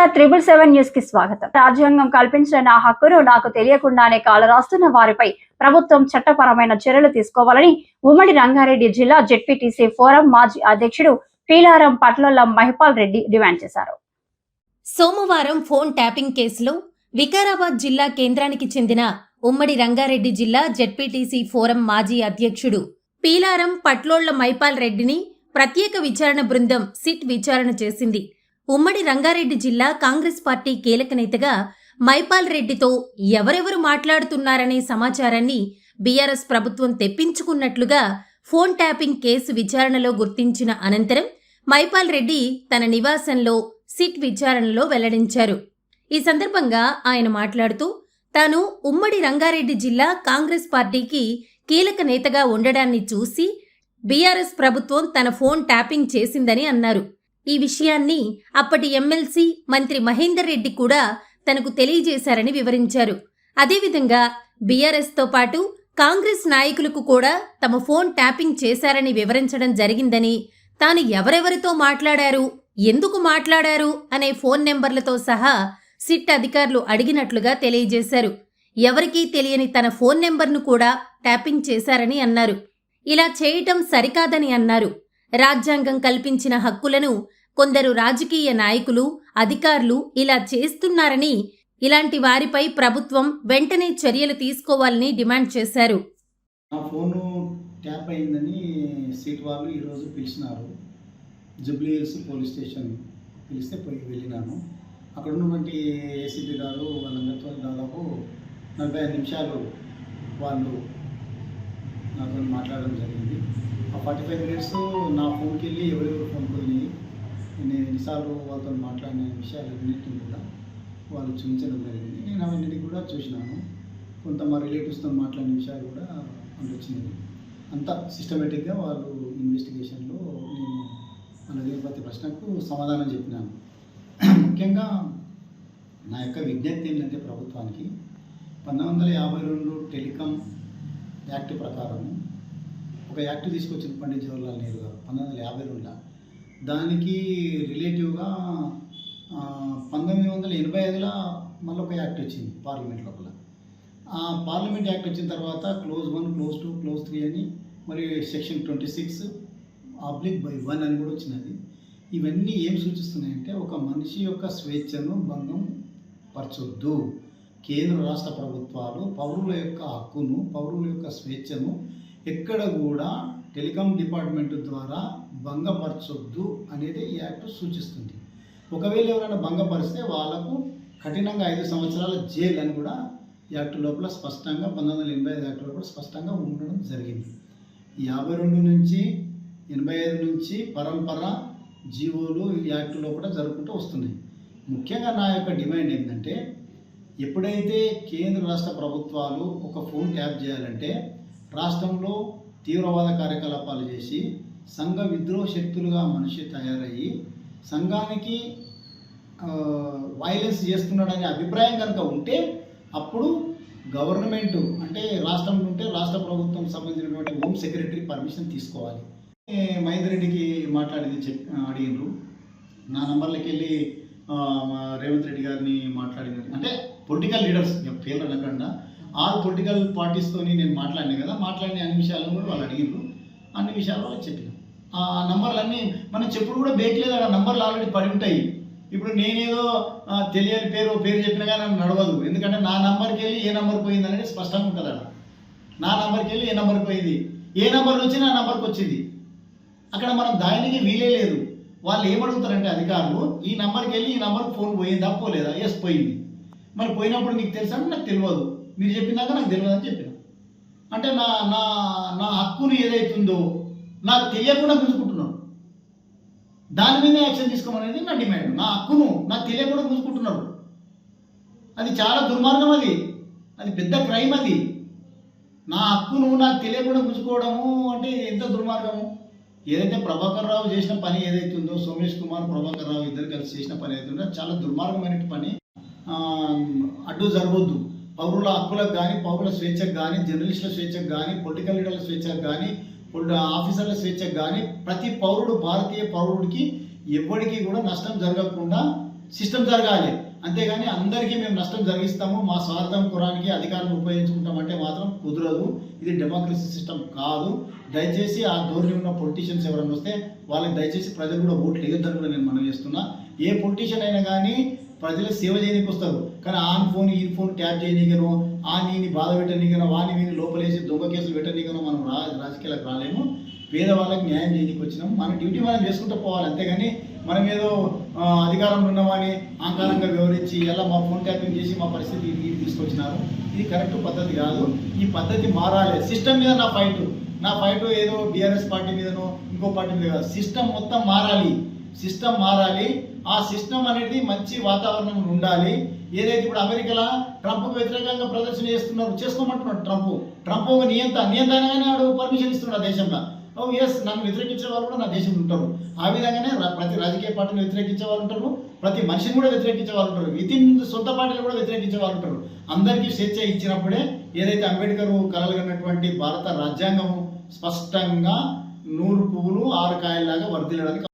Sir triple seven న్యూస్కి స్వాగతం. రాజ్యాంగం కల్పించిన నా హక్కును నాకు తెలియకుండానే కాలరాస్తున్న వారిపై ప్రభుత్వం చట్టపరమైన చర్యలు తీసుకోవాలని ఉమ్మడి రంగారెడ్డి జిల్లా జెడ్పీటీసీ ఫోరం మాజీ అధ్యక్షుడు పీలారం పట్లల మహిపాల్ రెడ్డి డిమాండ్ చేశారు. సోమవారం ఫోన్ ట్యాపింగ్ కేసులో వికారాబాద్ జిల్లా కేంద్రానికి చెందిన ఉమ్మడి రంగారెడ్డి జిల్లా జెడ్పీటీసీ ఫోరం మాజీ అధ్యక్షుడు పీలారం పట్లోళ్ళ మైపాల్ రెడ్డిని ప్రత్యేక విచారణ బృందం సిట్ విచారణ చేసింది. ఉమ్మడి రంగారెడ్డి జిల్లా కాంగ్రెస్ పార్టీ కీలక నేతగా మైపాల్ రెడ్డితో ఎవరెవరు మాట్లాడుతున్నారనే సమాచారాన్ని బీఆర్ఎస్ ప్రభుత్వం తెప్పించుకున్నట్లుగా ఫోన్ ట్యాపింగ్ కేసు విచారణలో గుర్తించిన అనంతరం మైపాల్ రెడ్డి తన నివాసంలో సిట్ విచారణలో వెల్లడించారు. ఈ సందర్భంగా ఆయన మాట్లాడుతూ తాను ఉమ్మడి రంగారెడ్డి జిల్లా కాంగ్రెస్ పార్టీకి కీలక నేతగా ఉండడాన్ని చూసి బీఆర్ఎస్ ప్రభుత్వం తన ఫోన్ ట్యాపింగ్ చేసిందని అన్నారు. ఈ విషయాన్ని అప్పటి ఎమ్మెల్సీ మంత్రి మహేందర్ రెడ్డి కూడా తనకు తెలియజేశారని వివరించారు. అదేవిధంగా బీఆర్ఎస్తో పాటు కాంగ్రెస్ నాయకులకు కూడా తమ ఫోన్ ట్యాపింగ్ చేశారని వివరించడం జరిగిందని తాను ఎవరెవరితో మాట్లాడారు ఎందుకు మాట్లాడారు అనే ఫోన్ నెంబర్లతో సహా సిట్ అధికారులు అడిగినట్లుగా తెలియజేశారు. ఎవరికీ తెలియని తన ఫోన్ నెంబర్ను కూడా ట్యాపింగ్ చేశారని అన్నారు. ఇలా చేయటం సరికాదని అన్నారు. రాజ్యాంగం కల్పించిన హక్కులను కొందరు రాజకీయ నాయకులు అధికారులు ఇలా చేస్తున్నారని ఇలాంటి వారిపై ప్రభుత్వం వెంటనే చర్యలు తీసుకోవాలని డిమాండ్ చేశారు. నా ఫోను ట్యాప్ అయిందని సీట్ వాళ్ళు ఈరోజు పిలిచినారు. జూబ్లీ హిల్స్ పోలీస్ స్టేషన్ పిలిస్తే పోయి వెళ్ళినాను. అక్కడ ఉన్నటువంటి ఏసీపీ గారు వాళ్ళందరితో దాదాపు నలభై ఐదు నిమిషాలు వాళ్ళు నాతో మాట్లాడడం జరిగింది. ఆ ఫార్టీ ఫైవ్ మినిట్స్ నా ఫోన్కి వెళ్ళి ఎవరెవరు ఫోన్ పోయినాయి నేను ఎన్నిసార్లు వాళ్ళతో మాట్లాడిన విషయాలన్నింటినీ కూడా వాళ్ళు చూపించడం జరిగింది. నేను అవన్నిటిని కూడా చూసినాను. కొంత మా రిలేటివ్స్తో మాట్లాడిన విషయాలు కూడా అందులో అంత అంతా సిస్టమేటిక్గా వాళ్ళు ఇన్వెస్టిగేషన్లో నేను మన అడిగిన ప్రతి ప్రశ్నకు సమాధానం చెప్పినాను. ముఖ్యంగా నా యొక్క విజ్ఞప్తి ఏంటంటే ప్రభుత్వానికి పంతొమ్మిది వందల యాభై రెండు టెలికాం యాక్ట్ ప్రకారం ఒక యాక్ట్ తీసుకొచ్చిన పండిత్ జవహర్లాల్ నెహ్రూ గారు పంతొమ్మిది వందల యాభై రెండులో దానికి రిలేటివ్గా పంతొమ్మిది వందల ఎనభై ఐదులో మళ్ళీ ఒక యాక్ట్ వచ్చింది పార్లమెంట్ లోపల. ఆ పార్లమెంట్ యాక్ట్ వచ్చిన తర్వాత clause one clause two clause three అని మరి section twenty six oblique by one అని కూడా వచ్చినది. ఇవన్నీ ఏం సూచిస్తున్నాయంటే ఒక మనిషి యొక్క స్వేచ్ఛను భంగం పరచొద్దు. కేంద్ర రాష్ట్ర ప్రభుత్వాలు పౌరుల యొక్క హక్కును పౌరుల యొక్క స్వేచ్ఛను ఎక్కడ కూడా టెలికాం డిపార్ట్మెంట్ ద్వారా భంగపరచొద్దు అనేది ఈ యాక్ట్ సూచిస్తుంది. ఒకవేళ ఎవరైనా భంగపరిస్తే వాళ్ళకు కఠినంగా ఐదు సంవత్సరాల జైలు అని కూడా ఈ యాక్ట్ లోపల స్పష్టంగా పంతొమ్మిది వందల ఎనభై ఐదు యాక్ట్ లోపల స్పష్టంగా ఉండడం జరిగింది. యాభై రెండు నుంచి ఎనభై ఐదు నుంచి పరంపర జీవోలు ఈ యాక్ట్ లోపల జరుపుకుంటూ వస్తున్నాయి. ముఖ్యంగా నా యొక్క డిమాండ్ ఏంటంటే ఎప్పుడైతే కేంద్ర రాష్ట్ర ప్రభుత్వాలు ఒక ఫోన్ ట్యాప్ చేయాలంటే రాష్ట్రంలో తీవ్రవాద కార్యకలాపాలు చేసి సంఘ విద్రోహ శక్తులుగా మనిషి తయారయ్యి సంఘానికి వైలెన్స్ చేస్తున్నాడనే అభిప్రాయం కనుక ఉంటే అప్పుడు గవర్నమెంట్ అంటే రాష్ట్రంలో ఉంటే రాష్ట్ర ప్రభుత్వం సంబంధించినటువంటి హోమ్ సెక్రటరీ పర్మిషన్ తీసుకోవాలి. మహేందర్ రెడ్డికి మాట్లాడింది చెప్ అడిగినారు నా నంబర్లకి వెళ్ళి రేవంత్ రెడ్డి గారిని మాట్లాడినారు అంటే పొలిటికల్ లీడర్స్ పేర్లు అనకుండా ఆరు పొలిటికల్ పార్టీస్తోని నేను మాట్లాడినా కదా మాట్లాడిన అన్ని విషయాలను కూడా వాళ్ళు అడిగిండ్రు అన్ని విషయాలు వాళ్ళకి చెప్పిన. ఆ నంబర్లన్నీ మనం చెప్పుడు కూడా బేయట్లేదు ఆ నంబర్లు ఆల్రెడీ పడి ఉంటాయి. ఇప్పుడు నేనేదో తెలియని పేరు పేరు చెప్పినా కానీ నడవదు. ఎందుకంటే నా నంబర్కి వెళ్ళి ఏ నంబర్ పోయింది అనేది స్పష్టంగా ఉంటుంది అక్కడ నా నంబర్కి వెళ్ళి ఏ నంబర్ పోయింది? ఏ నంబర్ నుంచి నా నంబర్కి వచ్చింది? అక్కడ మనం దానికి వీలే లేదు. వాళ్ళు ఏమడుగుతారంటే అధికారులు ఈ నంబర్కి వెళ్ళి ఈ నంబర్కి ఫోన్ పోయిందా పోలేదా? ఎస్ పోయింది. మరి పోయినప్పుడు నీకు తెలుసా? నాకు తెలియదు. మీరు చెప్పినాక నాకు తెలియదు అని చెప్పిన. అంటే నా నా నా హక్కును ఏదైతుందో నాకు తెలియకుండా గుంజుకుంటున్నాను దాని మీద యాక్షన్ తీసుకోమనేది నా డిమాండ్. నా హక్కును నాకు తెలియకుండా గుంజుకుంటున్నారు అది చాలా దుర్మార్గం అది. అది పెద్ద క్రైమ్ అది. నా హక్కును నాకు తెలియకుండా గుంజుకోవడము అంటే ఎంత దుర్మార్గము? ఏదైతే ప్రభాకర్ రావు చేసిన పని ఏదైతుందో సోమేష్ కుమార్ ప్రభాకర్ రావు ఇద్దరు కలిసి చేసిన పని ఏదైతుందో చాలా దుర్మార్గమైన పని. అడ్డు జరగొద్దు. పౌరుల హక్కులకు కానీ పౌరుల స్వేచ్ఛకు కానీ జర్నలిస్టుల స్వేచ్ఛకు కానీ పొలిటికల్ లీడర్ల స్వేచ్ఛకు కానీ ఆఫీసర్ల స్వేచ్ఛకు కానీ ప్రతి పౌరుడు భారతీయ పౌరుడికి ఎవ్వడికి కూడా నష్టం జరగకుండా సిస్టమ్ జరగాలి. అంతేగాని అందరికీ మేము నష్టం జరిగిస్తాము మా స్వార్థం కురానికి అధికారం ఉపయోగించుకుంటామంటే మాత్రం కుదరదు. ఇది డెమోక్రసీ సిస్టమ్ కాదు. దయచేసి ఆ ధోరణి ఉన్న పొలిటీషియన్స్ ఎవరైనా వస్తే వాళ్ళకి దయచేసి ప్రజలు కూడా ఓట్లు వేయొద్దని కూడా నేను మనం చేస్తున్నా. ఏ పొలిటీషియన్ అయినా కానీ ప్రజలు సేవ చేయడానికి వస్తారు కానీ ఆన్ ఫోన్ ఈ ఫోన్ ట్యాప్ చేయనీకను ఆ నీని బాధ పెట్టనీకను వాని వీని లోపలేసి దొంగ కేసులు పెట్టనీకను మనం రా రాజకీయాలకు రాలేము. పేదవాళ్ళకి న్యాయం చేయడానికి వచ్చినాం మన డ్యూటీ మనం చేసుకుంటూ పోవాలి. అంతేగాని మనం ఏదో అధికారంలో ఉన్నామని ఆంకారంగా వివరించి ఎలా మా ఫోన్ ట్యాపింగ్ చేసి మా పరిస్థితి ఇది తీసుకొచ్చినారు. ఇది కరెక్ట్ పద్ధతి కాదు. ఈ పద్ధతి మారాలి. సిస్టమ్ మీద నా ఫైట్. నా ఫైట్ ఏదో బీఆర్ఎస్ పార్టీ మీదనో ఇంకో పార్టీ మీద కాదు. సిస్టమ్ మొత్తం మారాలి. సిస్టమ్ మారాలి. ఆ సిస్టమ్ అనేది మంచి వాతావరణం ఉండాలి. ఏదైతే ఇప్పుడు అమెరికాలో ట్రంప్కు వ్యతిరేకంగా ప్రదర్శన చేస్తున్నారు చేసుకోమంటున్నాడు ట్రంప్. ట్రంప్ ఒక నియంత నియంత్రణగానే వాడు పర్మిషన్ ఇస్తున్నాడు ఆ దేశంలో. ఓ ఎస్ నన్ను వ్యతిరేకించే వాళ్ళు కూడా నా దేశంలో ఉంటారు. ఆ విధంగానే ప్రతి రాజకీయ పార్టీని వ్యతిరేకించే వాళ్ళు ఉంటారు. ప్రతి మనిషిని కూడా వ్యతిరేకించే వాళ్ళు ఉంటారు. విత్ ఇన్ సొంత పార్టీలు కూడా వ్యతిరేకించే వాళ్ళు ఉంటారు. అందరికీ స్వేచ్ఛ ఇచ్చినప్పుడే ఏదైతే అంబేద్కర్ కలగనటువంటి భారత రాజ్యాంగం స్పష్టంగా నూరు పువ్వులు ఆరు కాయల్లాగా వర్దిలడానికి